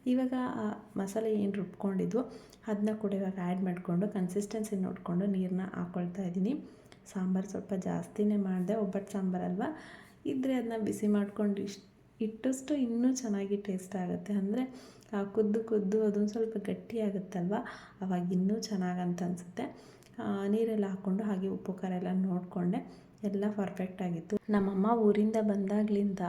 ಇವಾಗ ಮಸಾಲೆ ಏನು ರುಬ್ಕೊಂಡಿದ್ವು ಅದನ್ನ ಕೂಡ ಇವಾಗ ಆ್ಯಡ್ ಮಾಡಿಕೊಂಡು ಕನ್ಸಿಸ್ಟೆನ್ಸಿ ನೋಡಿಕೊಂಡು ನೀರನ್ನ ಹಾಕ್ಕೊಳ್ತಾ ಇದ್ದೀನಿ. ಸಾಂಬಾರು ಸ್ವಲ್ಪ ಜಾಸ್ತಿನೇ ಮಾಡಿದೆ. ಒಬ್ಬಟ್ಟು ಸಾಂಬಾರಲ್ವ ಇದ್ದರೆ ಅದನ್ನ ಬಿಸಿ ಮಾಡಿಕೊಂಡು ಇಷ್ಟು ಇಟ್ಟಷ್ಟು ಇನ್ನೂ ಚೆನ್ನಾಗಿ ಟೇಸ್ಟ್ ಆಗುತ್ತೆ. ಅಂದರೆ ಆ ಕುದ್ದು ಕುದ್ದು ಅದೊಂದು ಸ್ವಲ್ಪ ಗಟ್ಟಿ ಆಗುತ್ತಲ್ವ? ಅವಾಗ ಇನ್ನೂ ಚೆನ್ನಾಗಂತ ಅನಿಸುತ್ತೆ. ನೀರೆಲ್ಲ ಹಾಕ್ಕೊಂಡು ಹಾಗೆ ಉಪ್ಪು, ಖಾರ ಎಲ್ಲ ನೋಡಿಕೊಂಡೆ. ಎಲ್ಲ ಪರ್ಫೆಕ್ಟ್ ಆಗಿತ್ತು. ನಮ್ಮಮ್ಮ ಊರಿಂದ ಬಂದಾಗಲಿಂದ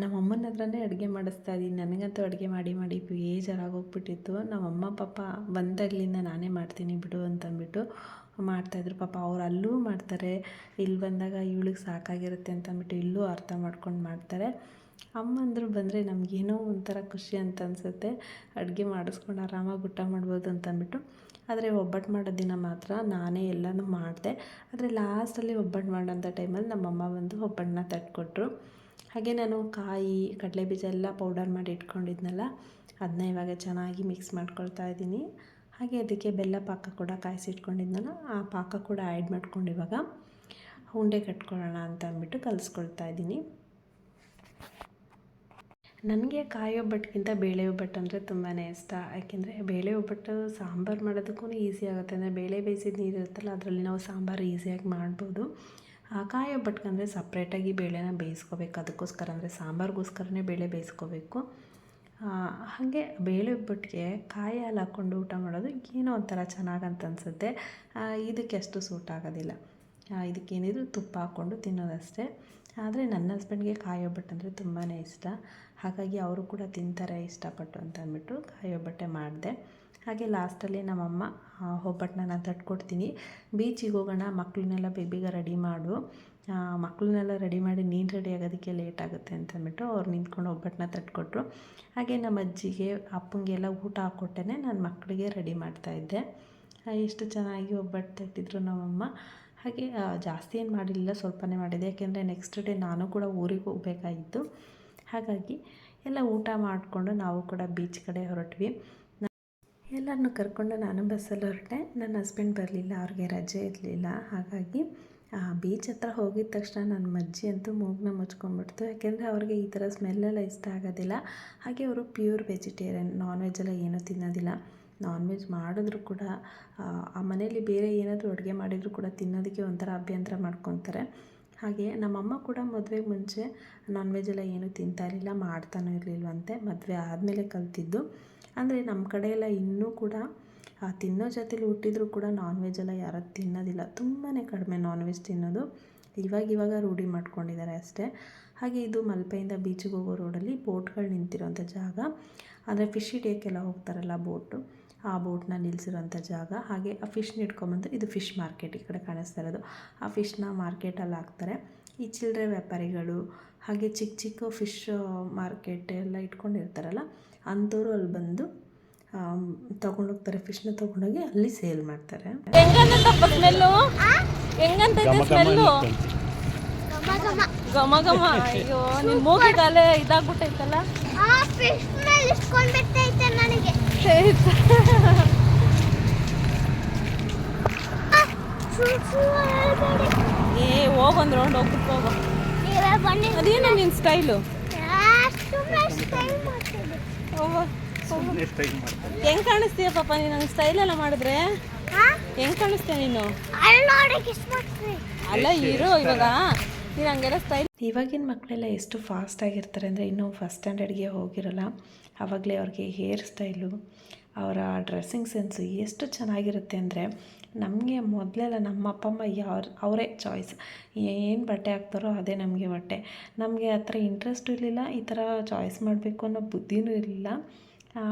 ನಮ್ಮಮ್ಮನ ಹತ್ರನೇ ಅಡುಗೆ ಮಾಡಿಸ್ತಾ ಇದ್ದೀನಿ. ನನಗಂತೂ ಅಡುಗೆ ಮಾಡಿ ಮಾಡಿ ಬೇಜಾರಾಗೋಗ್ಬಿಟ್ಟಿತ್ತು. ನಮ್ಮಮ್ಮ ಪಾಪ ಬಂದಾಗಲಿಂದ ನಾನೇ ಮಾಡ್ತೀನಿ ಬಿಡು ಅಂತಂದ್ಬಿಟ್ಟು ಮಾಡ್ತಾಯಿದ್ರು ಪಾಪ ಅವ್ರು ಅಲ್ಲೂ ಮಾಡ್ತಾರೆ. ಇಲ್ಲಿ ಬಂದಾಗ ಇವಳಿಗೆ ಸಾಕಾಗಿರುತ್ತೆ ಅಂತಂದ್ಬಿಟ್ಟು ಇಲ್ಲೂ ಅರ್ಥ ಮಾಡ್ಕೊಂಡು ಮಾಡ್ತಾರೆ. ಅಮ್ಮಂದ್ರು ಬಂದರೆ ನಮಗೇನೋ ಒಂಥರ ಖುಷಿ ಅಂತ ಅನಿಸುತ್ತೆ. ಅಡುಗೆ ಮಾಡಿಸ್ಕೊಂಡು ಆರಾಮಾಗಿ ಊಟ ಮಾಡ್ಬೋದು ಅಂತಂದ್ಬಿಟ್ಟು ಆದರೆ ಒಬ್ಬಟ್ಟು ಮಾಡೋ ದಿನ ಮಾತ್ರ ನಾನೇ ಎಲ್ಲನೂ ಮಾಡಿದೆ. ಆದರೆ ಲಾಸ್ಟಲ್ಲಿ ಒಬ್ಬಟ್ಟು ಮಾಡೋಂಥ ಟೈಮಲ್ಲಿ ನಮ್ಮಮ್ಮ ಬಂದು ಒಬ್ಬಟ್ಟನ್ನ ತಟ್ಕೊಟ್ರು. ಹಾಗೆ ನಾನು ಕಾಯಿ ಕಡಲೆ ಬೀಜ ಎಲ್ಲ ಪೌಡರ್ ಮಾಡಿ ಇಟ್ಕೊಂಡಿದ್ನಲ್ಲ ಅದನ್ನ ಇವಾಗ ಚೆನ್ನಾಗಿ ಮಿಕ್ಸ್ ಮಾಡ್ಕೊಳ್ತಾ ಇದ್ದೀನಿ. ಹಾಗೆ ಅದಕ್ಕೆ ಬೆಲ್ಲ ಪಾಕ ಕೂಡ ಕಾಯಿಸಿಟ್ಕೊಂಡಿದ್ನಲ್ಲ ಆ ಪಾಕ ಕೂಡ ಆ್ಯಡ್ ಮಾಡ್ಕೊಂಡು ಇವಾಗ ಉಂಡೆ ಕಟ್ಕೊಳ್ಳೋಣ ಅಂತ ಅಂದ್ಬಿಟ್ಟು ಕಲಿಸ್ಕೊಳ್ತಾ ಇದ್ದೀನಿ. ನನಗೆ ಕಾಯಿ ಒಬ್ಬಟ್ಟಿಗಿಂತ ಬೇಳೆ ಒಬ್ಬಟ್ಟು ಅಂದರೆ ತುಂಬಾ ಇಷ್ಟ. ಯಾಕೆಂದರೆ ಬೇಳೆ ಒಬ್ಬಟ್ಟು ಸಾಂಬಾರು ಮಾಡೋದಕ್ಕೂ ಈಸಿ ಆಗುತ್ತೆ. ಅಂದರೆ ಬೇಳೆ ಬೇಯಿಸಿದ ನೀರು ಇರುತ್ತಲ್ಲ, ಅದರಲ್ಲಿ ನಾವು ಸಾಂಬಾರು ಈಸಿಯಾಗಿ ಮಾಡ್ಬೋದು. ಆ ಕಾಯಿ ಒಬ್ಬಟ್ಟಿಗಂದರೆ ಸಪ್ರೇಟಾಗಿ ಬೇಳೆನ ಬೇಯಿಸ್ಕೋಬೇಕು. ಅದಕ್ಕೋಸ್ಕರ ಅಂದರೆ ಸಾಂಬಾರಿಗೋಸ್ಕರನೇ ಬೇಳೆ ಬೇಯಿಸ್ಕೋಬೇಕು. ಹಾಗೆ ಬೇಳೆ ಒಬ್ಬಟ್ಟಿಗೆ ಕಾಯಿ ಹಾಲು ಹಾಕ್ಕೊಂಡು ಊಟ ಮಾಡೋದು ಏನೋ ಒಂಥರ ಚೆನ್ನಾಗಂತ ಅನಿಸುತ್ತೆ. ಇದಕ್ಕೆ ಅಷ್ಟು ಸೂಟ್ ಆಗೋದಿಲ್ಲ. ಇದಕ್ಕೇನಿದ್ರು ತುಪ್ಪ ಹಾಕ್ಕೊಂಡು ತಿನ್ನೋದಷ್ಟೇ. ಆದರೆ ನನ್ನ ಹಸ್ಬೆಂಡ್ಗೆ ಕಾಯಿ ಒಬ್ಬಟ್ಟು ಅಂದರೆ ತುಂಬಾ ಇಷ್ಟ. ಹಾಗಾಗಿ ಅವರು ಕೂಡ ತಿಂತಾರೆ ಇಷ್ಟಪಟ್ಟು ಅಂತ ಅಂದ್ಬಿಟ್ಟು ಕಾಯಿ ಒಬ್ಬಟ್ಟೆ ಮಾಡಿದೆ. ಹಾಗೆ ಲಾಸ್ಟಲ್ಲಿ ನಮ್ಮಮ್ಮ ಒಬ್ಬಟ್ಟನ್ನ ನಾನು ತಟ್ಕೊಡ್ತೀನಿ. ಬೀಚಿಗೆ ಹೋಗೋಣ ಮಕ್ಕಳನ್ನೆಲ್ಲ ಬೇಬಿಗ ರೆಡಿ ಮಾಡು. ಮಕ್ಕಳನ್ನೆಲ್ಲ ರೆಡಿ ಮಾಡಿ ನೀನು ರೆಡಿ ಆಗೋದಕ್ಕೆ ಲೇಟ್ ಆಗುತ್ತೆ ಅಂತಂದ್ಬಿಟ್ಟು ಅವ್ರು ನಿಂತ್ಕೊಂಡು ಒಬ್ಬಟ್ಟನ್ನ ತಟ್ಕೊಟ್ರು. ಹಾಗೆ ನಮ್ಮ ಅಜ್ಜಿಗೆ, ಅಪ್ಪಂಗೆಲ್ಲ ಊಟ ಹಾಕ್ಕೊಟ್ಟೆ ನಾನು ಮಕ್ಕಳಿಗೆ ರೆಡಿ ಮಾಡ್ತಾಯಿದ್ದೆ ಎಷ್ಟು ಚೆನ್ನಾಗಿ ಒಬ್ಬಟ್ಟು ತಟ್ಟಿದ್ರು ನಮ್ಮಮ್ಮ. ಹಾಗೆ ಜಾಸ್ತಿ ಏನು ಮಾಡಿರಲಿಲ್ಲ ಸ್ವಲ್ಪನೇ ಮಾಡಿದೆ. ಯಾಕೆಂದರೆ ನೆಕ್ಸ್ಟ್ ಡೇ ನಾನು ಕೂಡ ಊರಿಗೆ ಹೋಗಬೇಕಾಗಿತ್ತು. ಹಾಗಾಗಿ ಎಲ್ಲ ಊಟ ಮಾಡಿಕೊಂಡು ನಾವು ಕೂಡ ಬೀಚ್ ಕಡೆ ಹೊರಟ್ವಿ. ಎಲ್ಲರನ್ನು ಕರ್ಕೊಂಡು ನಾನು ಬಸ್ಸಲ್ಲಿ ಹೊರಟೆ. ನನ್ನ ಹಸ್ಬೆಂಡ್ ಬರಲಿಲ್ಲ, ಅವ್ರಿಗೆ ರಜೆ ಇರಲಿಲ್ಲ. ಹಾಗಾಗಿ ಬೀಚ್ ಹತ್ರ ಹೋಗಿದ ತಕ್ಷಣ ನನ್ನ ಮಜ್ಜಿ ಅಂತೂ ಮೂಗನ್ನ ಮುಚ್ಕೊಂಡ್ಬಿಡ್ತು. ಯಾಕೆಂದರೆ ಅವ್ರಿಗೆ ಈ ಥರ ಸ್ಮೆಲ್ಲೆಲ್ಲ ಇಷ್ಟ ಆಗೋದಿಲ್ಲ. ಹಾಗೆ ಅವರು ಪ್ಯೂರ್ ವೆಜಿಟೇರಿಯನ್ ನಾನ್ ವೆಜ್ ಎಲ್ಲ ಏನೂ ತಿನ್ನೋದಿಲ್ಲ. ನಾನ್ ವೆಜ್ ಮಾಡಿದ್ರು ಕೂಡ ಆ ಮನೇಲಿ ಬೇರೆ ಏನಾದರೂ ಅಡುಗೆ ಮಾಡಿದರೂ ಕೂಡ ತಿನ್ನೋದಕ್ಕೆ ಒಂಥರ ಅಭ್ಯಂತರ ಮಾಡ್ಕೊತಾರೆ. ಹಾಗೆ ನಮ್ಮಮ್ಮ ಕೂಡ ಮದುವೆಗೆ ಮುಂಚೆ ನಾನ್ ವೆಜ್ ಎಲ್ಲ ಏನೂ ತಿಂತಾ ಇರಲಿಲ್ಲ, ಮಾಡ್ತಾನೂ ಇರಲಿಲ್ವಂತೆ, ಮದುವೆ ಆದಮೇಲೆ ಕಲ್ತಿದ್ದು. ಅಂದರೆ ನಮ್ಮ ಕಡೆ ಎಲ್ಲ ಇನ್ನೂ ಕೂಡ ತಿನ್ನೋ ಜೊತೆಲಿ ಹುಟ್ಟಿದ್ರು ಕೂಡ ನಾನ್ ವೆಜ್ ಎಲ್ಲ ಯಾರೂ ತಿನ್ನೋದಿಲ್ಲ. ತುಂಬಾ ಕಡಿಮೆ ನಾನ್ ವೆಜ್ ತಿನ್ನೋದು. ಇವಾಗ ಇವಾಗ ರೂಢಿ ಮಾಡ್ಕೊಂಡಿದ್ದಾರೆ ಅಷ್ಟೇ. ಹಾಗೆ ಇದು ಮಲ್ಪೆಯಿಂದ ಬೀಚಿಗೆ ಹೋಗೋ ರೋಡಲ್ಲಿ ಬೋಟ್ಗಳು ನಿಂತಿರೋಂಥ ಜಾಗ. ಅಂದರೆ ಫಿಶ್ ಹಿಡಿಯೋಕ್ಕೆಲ್ಲ ಹೋಗ್ತಾರಲ್ಲ ಬೋಟು ಆ ಬೋಟ್ನ ನಿಲ್ಲಿಸಿರೋಂಥ ಜಾಗ. ಹಾಗೆ ಆ ಫಿಶ್ನ ಇಟ್ಕೊಂಬಂದು ಇದು ಫಿಶ್ ಮಾರ್ಕೆಟ್ ಈ ಕಡೆ ಕಾಣಿಸ್ತಾ ಇರೋದು. ಆ ಫಿಶ್ನ ಮಾರ್ಕೆಟಲ್ಲಿ ಹಾಕ್ತಾರೆ. ಈ ಚಿಲ್ಲರೆ ವ್ಯಾಪಾರಿಗಳು ಹಾಗೆ ಚಿಕ್ಕ ಚಿಕ್ಕ ಫಿಶ್ ಮಾರ್ಕೆಟ್ ಎಲ್ಲ ಇಟ್ಕೊಂಡಿರ್ತಾರಲ್ಲ ಅಂಥವ್ರು ಅಲ್ಲಿ ಬಂದು ತಗೊಂಡೋಗ್ತಾರೆ. ಫಿಶ್ನ ತಗೊಂಡೋಗಿ ಅಲ್ಲಿ ಸೇಲ್ ಮಾಡ್ತಾರೆ. ಘಮ ಘಮ ಅಯ್ಯೋ ನಿನ್ ಇದಾಗ್ಬಿಟ್ಟೈತಲ್ಲ? ಆ ಏ. ಏ ಹೋಗೊಂದ್ ರೌಂಡ್ ಹೋಗ್ಬಿಟ್ಟು ಹೋಗೋ. ಅದೇನು ನಿನ್ನ ನಿನ್ ಸ್ಟೈಲು ಹೆಂಗ್. ಕಾಣಿಸ್ತೀಯ ಪಾಪ ನೀನು? ನಂಗೆ ಸ್ಟೈಲ್ ಎಲ್ಲ ಮಾಡಿದ್ರೆ ಹೆಂಗ್ ಕಾಣಿಸ್ತೀಯ ನೀನು? ಅಲ್ಲ ಇರು ಇವಾಗ. ನೀನು ಹಂಗೆಲ್ಲ ಸ್ಟೈಲ್ ಇವಾಗಿನ ಮಕ್ಕಳೆಲ್ಲ ಎಷ್ಟು ಫಾಸ್ಟ್ ಆಗಿರ್ತಾರೆ ಅಂದರೆ ಇನ್ನೂ ಫಸ್ಟ್ ಸ್ಟ್ಯಾಂಡರ್ಡ್ಗೆ ಹೋಗಿರಲ್ಲ. ಆವಾಗಲೇ ಅವ್ರಿಗೆ ಹೇರ್ ಸ್ಟೈಲು ಅವರ ಡ್ರೆಸ್ಸಿಂಗ್ ಸೆನ್ಸು ಎಷ್ಟು ಚೆನ್ನಾಗಿರುತ್ತೆ ಅಂದರೆ ನಮಗೆ ಮೊದಲೆಲ್ಲ ನಮ್ಮ ಅಪ್ಪ, ಅಮ್ಮ ಯಾರು, ಅವರೇ ಚಾಯ್ಸ್ ಏನು ಬಟ್ಟೆ ಹಾಕ್ತಾರೋ ಅದೇ ನಮಗೆ ಬಟ್ಟೆ. ನಮಗೆ ಆ ಥರ ಇಂಟ್ರೆಸ್ಟು ಇರಲಿಲ್ಲ, ಈ ಥರ ಚಾಯ್ಸ್ ಮಾಡಬೇಕು ಅನ್ನೋ ಬುದ್ಧಿನೂ ಇರಲಿಲ್ಲ.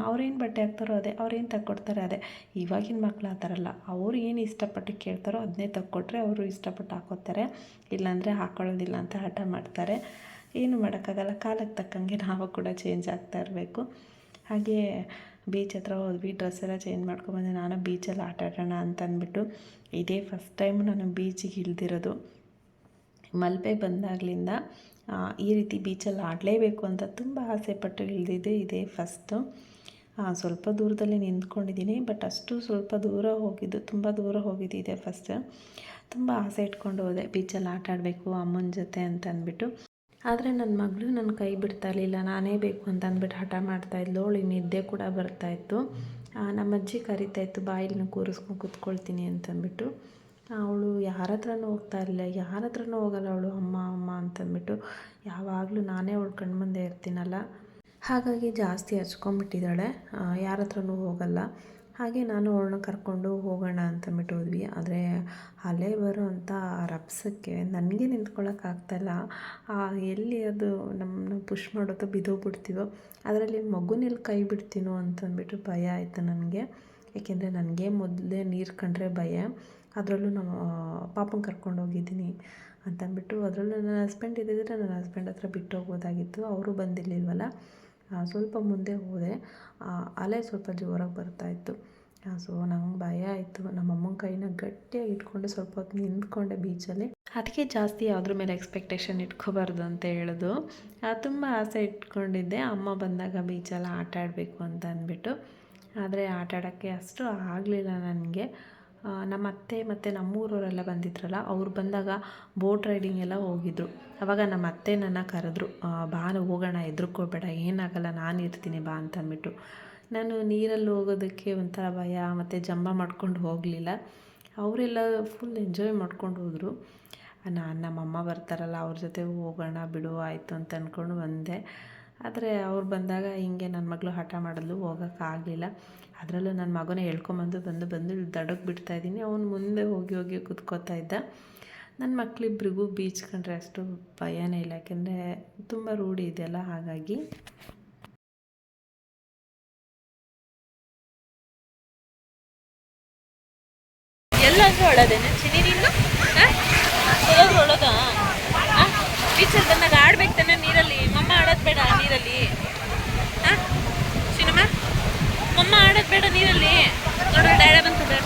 ಅವ್ರೇನು ಬಟ್ಟೆ ಹಾಕ್ತಾರೋ ಅದೇ, ಅವ್ರೇನು ತಕ್ಕೊಡ್ತಾರೆ ಅದೇ. ಇವಾಗಿನ ಮಕ್ಳು ಆ ಥರ ಅಲ್ಲ. ಅವ್ರು ಏನು ಇಷ್ಟಪಟ್ಟು ಕೇಳ್ತಾರೋ ಅದನ್ನೇ ತಕ್ಕೊಟ್ರೆ ಅವರು ಇಷ್ಟಪಟ್ಟು ಹಾಕೋತಾರೆ. ಇಲ್ಲಾಂದರೆ ಹಾಕ್ಕೊಳ್ಳೋದಿಲ್ಲ ಅಂತ ಹಠ ಮಾಡ್ತಾರೆ. ಏನು ಮಾಡೋಕ್ಕಾಗಲ್ಲ. ಕಾಲಕ್ಕೆ ತಕ್ಕಂಗೆ ನಾವು ಕೂಡ ಚೇಂಜ್ ಆಗ್ತಾ ಇರಬೇಕು. ಹಾಗೇ ಬೀಚ್ ಹತ್ರ ಹೋದ್ವಿ ಡ್ರೆಸ್ ಎಲ್ಲ ಚೇಂಜ್ ಮಾಡ್ಕೊಂಬಂದೆ ನಾನು ಬೀಚಲ್ಲಿ ಆಟ ಆಡೋಣ ಅಂತ ಅಂದ್ಬಿಟ್ಟು ಇದೇ ಫಸ್ಟ್ ಟೈಮ್ ನಾನು ಬೀಚಿಗೆ ಇಳ್ದಿರೋದು. ಮಲ್ಪೆ ಬಂದಾಗಲಿಂದ ಈ ರೀತಿ ಬೀಚಲ್ಲಿ ಆಡಲೇಬೇಕು ಅಂತ ತುಂಬ ಆಸೆಪಟ್ಟು ಇಳ್ದಿದ್ದು. ಇದೇ ಫಸ್ಟು ಸ್ವಲ್ಪ ದೂರದಲ್ಲಿ ನಿಂತ್ಕೊಂಡಿದ್ದೀನಿ ಬಟ್ ಅಷ್ಟು ಸ್ವಲ್ಪ ದೂರ ಹೋಗಿದ್ದು, ತುಂಬ ದೂರ ಹೋಗಿದ್ದಿದೆ ಫಸ್ಟ್ ತುಂಬ ಆಸೆ ಇಟ್ಕೊಂಡು ಹೋದೆ ಬೀಚಲ್ಲಿ ಆಟ ಆಡಬೇಕು, ಅಮ್ಮನ ಜೊತೆ ಅಂತ ಅಂದ್ಬಿಟ್ಟು. ಆದರೆ ನನ್ನ ಮಗಳು ನನ್ನ ಕೈ ಬಿಡ್ತಾ ಇರಲಿಲ್ಲ, ನಾನೇ ಬೇಕು ಅಂತ ಅಂದ್ಬಿಟ್ಟು ಹಠ ಮಾಡ್ತಾಯಿದ್ಲು ಅವಳಿಗೆ ನಿದ್ದೆ ಕೂಡ ಬರ್ತಾಯಿತ್ತು ನಮ್ಮ ಅಜ್ಜಿ ಕರಿತಾ ಇತ್ತು ಬಾಯಲ್ಲಿ ಕೂರಿಸ್ಕೊಂಡು ಕೂತ್ಕೊಳ್ತೀನಿ ಅಂತಂದ್ಬಿಟ್ಟು ಅವಳು ಯಾರ ಹತ್ರನೂ ಹೋಗ್ತಾ ಇರಲಿಲ್ಲ ಯಾರ ಹತ್ರನೂ ಹೋಗಲ್ಲ ಅವಳು, ಅಮ್ಮ ಅಮ್ಮ ಅಂತಂದ್ಬಿಟ್ಟು ಯಾವಾಗಲೂ ನಾನೇ ಅವಳು ಕಣ್ಮುಂದೆ ಇರ್ತೀನಲ್ಲ ಹಾಗಾಗಿ ಜಾಸ್ತಿ ಹಚ್ಕೊಂಡ್ಬಿಟ್ಟಿದ್ದಾಳೆ ಯಾರ ಹತ್ರನೂ ಹೋಗಲ್ಲ. ಹಾಗೆ ನಾನು ಅವಳನ್ನ ಕರ್ಕೊಂಡು ಹೋಗೋಣ ಅಂತಂದ್ಬಿಟ್ಟು ಹೋದ್ವಿ ಆದರೆ ಅಲೆ ಬರೋ ಅಂಥ ರಭಸಕ್ಕೆ ನನಗೆ ನಿಂತ್ಕೊಳ್ಳೋಕ್ಕಾಗ್ತಾಯಿಲ್ಲ ಎಲ್ಲಿ ಅದು ನಮ್ಮನ್ನ ಪುಷ್ ಮಾಡೋದು ಬಿದ್ದೋಗ್ಬಿಡ್ತೀವೋ ಅದರಲ್ಲಿ ಮಗುನಲ್ಲಿ ಕೈ ಬಿಡ್ತೀನೋ ಅಂತಂದ್ಬಿಟ್ಟು ಭಯ ಆಯಿತು ನನಗೆ. ಏಕೆಂದರೆ ನನಗೆ ಮೊದಲೇ ನೀರು ಕಂಡ್ರೆ ಭಯ. ಅದರಲ್ಲೂ ನಮ್ಮ ಪಾಪನ ಕರ್ಕೊಂಡು ಹೋಗಿದ್ದೀನಿ ಅಂತಂದ್ಬಿಟ್ಟು ಅದರಲ್ಲೂ ನನ್ನ ಹಸ್ಬೆಂಡ್ ಇದ್ದಿದ್ದರೆ ನನ್ನ ಹಸ್ಬೆಂಡ್ ಹತ್ರ ಬಿಟ್ಟು ಹೋಗ್ಬೋದಾಗಿತ್ತು ಅವರು ಬಂದಿರಲಿಲ್ವಲ್ಲ. ಸ್ವಲ್ಪ ಮುಂದೆ ಹೋದೆ ಅಲೆ ಸ್ವಲ್ಪ ಜೋರಾಗಿ ಬರ್ತಾಯಿತ್ತು ಸೊ ನಂಗೆ ಭಯ ಆಯಿತು. ನಮ್ಮ ಅಮ್ಮನ ಕೈನ ಗಟ್ಟಿಯಾಗಿ ಇಟ್ಕೊಂಡು ಸ್ವಲ್ಪ ಹೊತ್ತು ನಿಂತ್ಕೊಂಡೆ ಬೀಚಲ್ಲಿ ಅದಕ್ಕೆ ಜಾಸ್ತಿ ಯಾವುದ್ರ ಮೇಲೆ ಎಕ್ಸ್ಪೆಕ್ಟೇಷನ್ ಇಟ್ಕೋಬಾರ್ದು ಅಂತ ಹೇಳೋದು. ತುಂಬ ಆಸೆ ಇಟ್ಕೊಂಡಿದ್ದೆ. ಅಮ್ಮ ಬಂದಾಗ ಬೀಚಲ್ಲಿ ಆಟ ಆಡಬೇಕು ಅಂತ ಅಂದ್ಬಿಟ್ಟು. ಆದರೆ ಆಟ ಆಡೋಕ್ಕೆ ಅಷ್ಟು ಆಗಲಿಲ್ಲ ನನಗೆ. ನಮ್ಮ ಅತ್ತೆ ಮತ್ತು ನಮ್ಮೂರವರೆಲ್ಲ ಬಂದಿದ್ರಲ್ಲ, ಅವ್ರು ಬಂದಾಗ ಬೋಟ್ ರೈಡಿಂಗ್ ಎಲ್ಲ ಹೋಗಿದ್ರು. ಆವಾಗ ನಮ್ಮ ಅತ್ತೆ ನನ್ನ ಕರೆದ್ರು ಬಾ ಹೋಗೋಣ, ಹೆದ್ರುಕೋಬೇಡ, ಏನಾಗಲ್ಲ, ನಾನು ಇರ್ತೀನಿ ಬಾ ಅಂತ ಅಂದ್ಬಿಟ್ಟು. ನಾನು ನೀರಲ್ಲಿ ಹೋಗೋದಕ್ಕೆ ಒಂಥರ ಭಯ, ಮತ್ತು ಜಂಬ ಮಾಡ್ಕೊಂಡು ಹೋಗಲಿಲ್ಲ. ಅವರೆಲ್ಲ ಫುಲ್ ಎಂಜಾಯ್ ಮಾಡ್ಕೊಂಡು ಹೋದರು. ನಾನು ನಮ್ಮಮ್ಮ ಬರ್ತಾರಲ್ಲ, ಅವ್ರ ಜೊತೆ ಹೋಗೋಣ ಬಿಡು, ಆಯಿತು ಅಂತ ಅಂದ್ಕೊಂಡು ಬಂದೆ. ಆದರೆ ಅವ್ರು ಬಂದಾಗ ಹಿಂಗೆ ನನ್ನ ಮಗಳು ಹಠ ಮಾಡಿದ್ಲು ಹೋಗೋಕ್ಕಾಗಲಿಲ್ಲ. ಅದರಲ್ಲೂ ನನ್ನ ಮಗನ ಹೇಳ್ಕೊಂಬಂದು ಬಂದು ಬಂದು ದಡಕ್ಕೆ ಬಿಡ್ತಾಯಿದ್ದೀನಿ ಅವನು ಮುಂದೆ ಹೋಗಿ ಹೋಗಿ ಕುತ್ಕೋತಾ ಇದ್ದ. ನನ್ನ ಮಕ್ಕಳಿಬ್ರಿಗೂ ಬೀಚ್ ಕಂಡ್ರೆ ಅಷ್ಟು ಭಯನೇ ಇಲ್ಲ. ಯಾಕೆಂದರೆ ತುಂಬ ರೂಢಿ ಇದೆಯಲ್ಲ ಹಾಗಾಗಿ. ಎಲ್ಲಾದ್ರೂ ಒಳದೇನೆ ಚಿನ್ನಿ ನೀನು? ಬೀಚಲ್ಲಿ ಬಂದಾಗ ಆಡ್ಬೇಕು ನೀರಲ್ಲಿ ಮಮ್ಮ ಆಡೋದು ಬೇಡ ನೀರಲ್ಲಿ ಹಾಂ ಸಿನಿಮಾ ಮಮ್ಮ ಆಡೋದು ಬೇಡ ನೀರಲ್ಲಿ ನೋಡೋ ಡ್ಯಾಡ ಬಂತು ಬೇಡ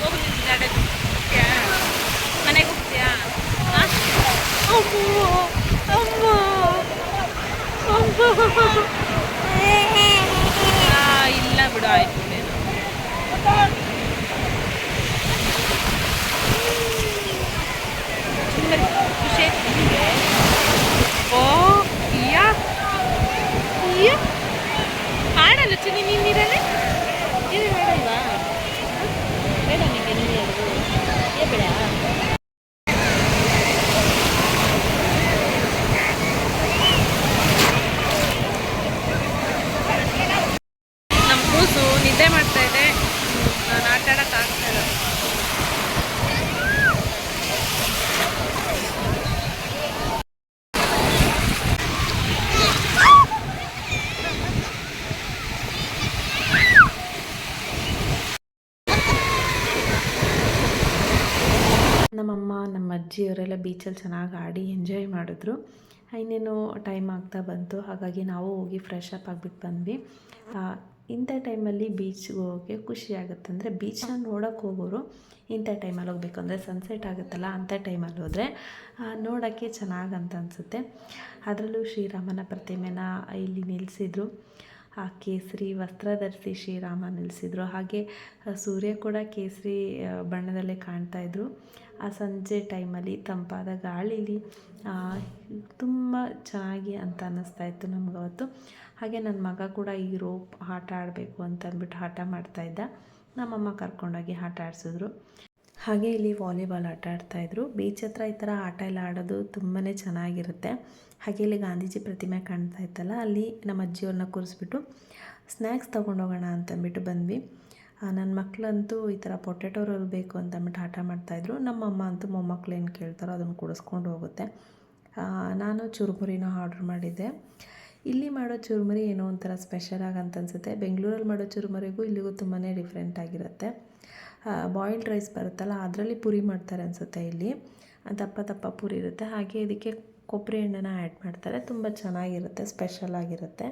ಹೋಗ್ಲಿ ಡ್ಯಾಡ ಮನೆಗೆ ಹೋಗ್ತೀಯಾ ಹಾಂ ಅಮ್ಮ ಅಮ್ಮ ಅಮ್ಮ ಆ, ಇಲ್ಲ ಬಿಡು ಆಯ್ತು ಬಿಡೇನು ಸುಮ್ಮನೆ ಖುಷಿ ಆಯ್ತು ನಿಮಗೆ ಓ ಯಾ ಯಾ ಹಾಡಲ್ಲ ಚಿನ್ನಿ ನೀನು ನೀರಲ್ಲಿ ನೀನು ಹಾಡಲ್ವಾ ಬೇಡ ನಿಮಗೆ ನೀನು ಹೇಳೋದು ಏ ಬೇಡ ನಮ್ಮ ಕೂಸು ನಿದ್ದೆ ಮಾಡ್ತಾ ಇದೆ ನಾನು ಆಟ ಆಡೋಕೆ ಆಗ್ತಾ ಇಲ್ಲ ನಮ್ಮಮ್ಮ ನಮ್ಮ ಅಜ್ಜಿಯವರೆಲ್ಲ ಬೀಚಲ್ಲಿ ಚೆನ್ನಾಗಿ ಆಡಿ ಎಂಜಾಯ್ ಮಾಡಿದ್ರು. ಇನ್ನೇನು ಟೈಮ್ ಆಗ್ತಾ ಬಂತು. ಹಾಗಾಗಿ ನಾವು ಹೋಗಿ ಫ್ರೆಶ್ ಅಪ್ ಆಗಿಬಿಟ್ಟು ಬಂದ್ವಿ. ಇಂಥ ಟೈಮಲ್ಲಿ ಬೀಚ್ಗೆ ಹೋಗೋಕ್ಕೆ ಖುಷಿ ಆಗುತ್ತೆ ಅಂದರೆ ಬೀಚನ್ನ ನೋಡೋಕೆ ಹೋಗೋರು ಇಂಥ ಟೈಮಲ್ಲಿ ಹೋಗ್ಬೇಕು ಅಂದರೆ ಸನ್ಸೆಟ್ ಆಗುತ್ತಲ್ಲ ಅಂಥ ಟೈಮಲ್ಲಿ ಹೋದರೆ ನೋಡೋಕ್ಕೆ ಚೆನ್ನಾಗಿ ಅಂತ ಅನಿಸುತ್ತೆ. ಅದರಲ್ಲೂ ಶ್ರೀರಾಮನ ಪ್ರತಿಮೆನ ಇಲ್ಲಿ ನಿಲ್ಲಿಸಿದ್ರು ಆ, ಕೇಸರಿ ವಸ್ತ್ರ ಧರಿಸಿ ಶ್ರೀರಾಮ ನಿಲ್ಲಿಸಿದ್ರು ಹಾಗೆ ಸೂರ್ಯ ಕೂಡ ಕೇಸರಿ ಬಣ್ಣದಲ್ಲೇ ಕಾಣ್ತಾ ಇದ್ರು. ಆ ಸಂಜೆ ಟೈಮಲ್ಲಿ ತಂಪಾದ ಗಾಳಿಲಿ ತುಂಬ ಚೆನ್ನಾಗಿ ಅಂತ ಅನ್ನಿಸ್ತಾ ಇತ್ತು ನಮ್ಗೆ ಅವತ್ತು ಹಾಗೆ ನನ್ನ ಮಗ ಕೂಡ ಈ ರೋಪ್ ಆಟ ಆಡಬೇಕು ಅಂತ ಅಂದ್ಬಿಟ್ಟು ಆಟ ಮಾಡ್ತಾಯಿದ್ದ ನಮ್ಮಮ್ಮ ಕರ್ಕೊಂಡೋಗಿ ಆಟ ಆಡಿಸಿದ್ರು. ಹಾಗೆ ಇಲ್ಲಿ ವಾಲಿಬಾಲ್ ಆಟ ಆಡ್ತಾಯಿದ್ರು ಬೀಚ್ ಹತ್ರ ಈ ಥರ ಆಟ ಎಲ್ಲ ಆಡೋದು ತುಂಬಾ ಚೆನ್ನಾಗಿರುತ್ತೆ. ಹಾಗೆ ಇಲ್ಲಿ ಗಾಂಧೀಜಿ ಪ್ರತಿಮೆ ಕಾಣ್ತಾ ಇತ್ತಲ್ಲ, ಅಲ್ಲಿ ನಮ್ಮ ಅಜ್ಜಿಯವ್ರನ್ನ ಕೂರಿಸ್ಬಿಟ್ಟು ಸ್ನ್ಯಾಕ್ಸ್ ತೊಗೊಂಡೋಗೋಣ ಅಂತಂದ್ಬಿಟ್ಟು ಬಂದ್ವಿ. ನನ್ನ ಮಕ್ಕಳಂತೂ ಈ ಥರ ಪೊಟೆಟೊ ರೋಲ್ ಬೇಕು ಅಂತ ಅಂದ್ಬಿಟ್ಟು ಹಠ ಮಾಡ್ತಾಯಿದ್ರು. ನಮ್ಮಮ್ಮ ಅಂತೂ ಮೊಮ್ಮಕ್ಳು ಏನು ಕೇಳ್ತಾರೋ ಅದನ್ನು ಕುಡಿಸ್ಕೊಂಡು ಹೋಗುತ್ತೆ. ನಾನು ಚುರುಮುರಿನ ಆರ್ಡ್ರ್ ಮಾಡಿದ್ದೆ. ಇಲ್ಲಿ ಮಾಡೋ ಚುರುಮುರಿ ಏನೋ ಒಂಥರ ಸ್ಪೆಷಲ್ ಆಗಿ ಅಂತ ಅನಿಸುತ್ತೆ. ಬೆಂಗಳೂರಲ್ಲಿ ಮಾಡೋ ಚುರುಮುರಿಗೂ ಇಲ್ಲಿಗೂ ತುಂಬಾ ಡಿಫ್ರೆಂಟ್ ಆಗಿರುತ್ತೆ. ಬಾಯ್ಲ್ಡ್ ರೈಸ್ ಬರುತ್ತಲ್ಲ, ಅದರಲ್ಲಿ ಪುರಿ ಮಾಡ್ತಾರೆ ಅನಿಸುತ್ತೆ ಇಲ್ಲಿ. ದಪ್ಪ ದಪ್ಪ ಪುರಿ ಇರುತ್ತೆ. ಹಾಗೆ ಇದಕ್ಕೆ ಕೊಬ್ಬರಿ ಎಣ್ಣೆನ ಆ್ಯಡ್ ಮಾಡ್ತಾರೆ. ತುಂಬ ಚೆನ್ನಾಗಿರುತ್ತೆ, ಸ್ಪೆಷಲ್ ಆಗಿರುತ್ತೆ.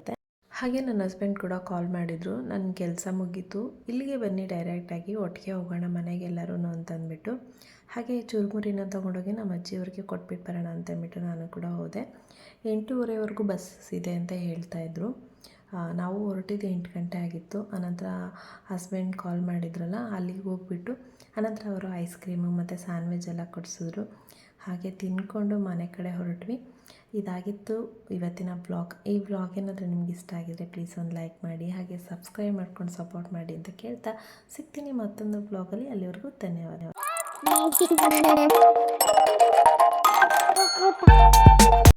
ಹಾಗೆ ನನ್ನ ಹಸ್ಬೆಂಡ್ ಕೂಡ ಕಾಲ್ ಮಾಡಿದರು. ನನ್ನ ಕೆಲಸ ಮುಗೀತು. ಇಲ್ಲಿಗೆ ಬನ್ನಿ ಡೈರೆಕ್ಟಾಗಿ ಒಟ್ಟಿಗೆ ಹೋಗೋಣ ಮನೆಗೆ ಎಲ್ಲರೂ ಅಂತಂದ್ಬಿಟ್ಟು. ಹಾಗೆ ಚುರುಮುರಿನ ತೊಗೊಂಡೋಗಿ ನಮ್ಮ ಅಜ್ಜಿಯವ್ರಿಗೆ ಕೊಟ್ಬಿಟ್ಟು ಬರೋಣ ಅಂತಂದ್ಬಿಟ್ಟು ನಾನು ಕೂಡ ಹೋದೆ. ಎಂಟೂವರೆವರೆಗೂ ಬಸ್ ಇದೆ ಅಂತ ಹೇಳ್ತಾ ಹೇಳ್ತಾಯಿದ್ರು ನಾವು ಹೊರಟಿದ್ದು ಎಂಟು ಗಂಟೆ ಆಗಿತ್ತು. ಆನಂತರ ಹಸ್ಬೆಂಡ್ ಕಾಲ್ ಮಾಡಿದ್ರಲ್ಲ, ಅಲ್ಲಿಗೆ ಹೋಗ್ಬಿಟ್ಟು ಆನಂತರ ಅವರು ಐಸ್ ಕ್ರೀಮು ಮತ್ತು ಸ್ಯಾಂಡ್ವಿಚ್ ಎಲ್ಲ ಕೊಡಿಸಿದ್ರು. ಹಾಗೆ ತಿಂದ್ಕೊಂಡು ಮನೆ ಕಡೆ ಹೊರಟ್ವಿ. ಇದಾಗಿತ್ತು ಇವತ್ತಿನ ಬ್ಲಾಗ್ ಈ ಬ್ಲಾಗ್ ಏನಾದರೂ ನಿಮ್ಗೆ ಇಷ್ಟ ಆಗಿದ್ರೆ ಪ್ಲೀಸ್ ಒಂದು ಲೈಕ್ ಮಾಡಿ, ಹಾಗೆ ಸಬ್ಸ್ಕ್ರೈಬ್ ಮಾಡ್ಕೊಂಡು ಸಪೋರ್ಟ್ ಮಾಡಿ ಅಂತ ಕೇಳ್ತಾ ಸಿಗ್ತೀನಿ ಮತ್ತೊಂದು ಬ್ಲಾಗಲ್ಲಿ ಅಲ್ಲಿವರೆಗೂ ಧನ್ಯವಾದ